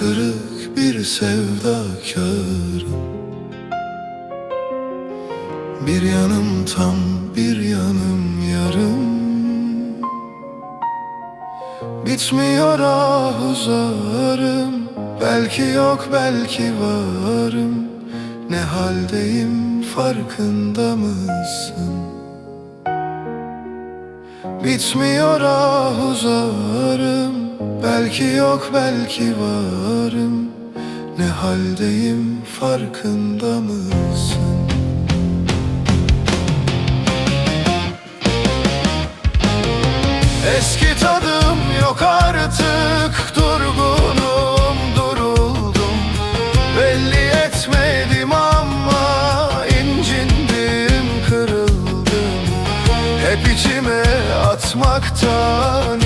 kırık bir sevdakarım Bir yanım tam bir yanım yarım. Bitmiyor ah uzarım. Belki yok belki varım. Ne haldeyim farkında mısın? Bitmiyor ah uzarım Belki yok belki varım. Ne haldeyim farkında mısın? Eski tadım yok artık Durgunum duruldum. Belli etmedim ama incindim kırıldım. Hep içime atmaktan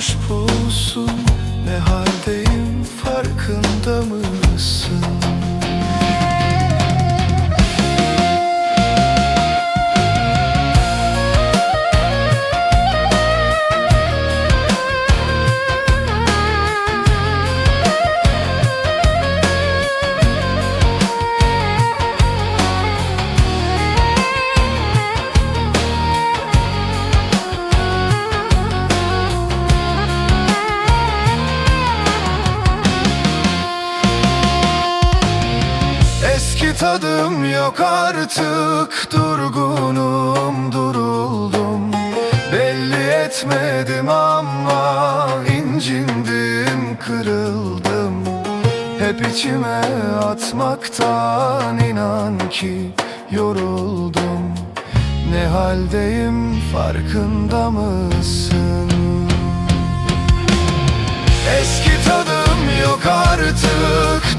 Boş bu tadım yok artık. Durgunum duruldum. Belli etmedim ama incindim kırıldım. Hep içime atmaktan inan ki yoruldum. Ne haldeyim farkında mısın? Eski tadım yok artık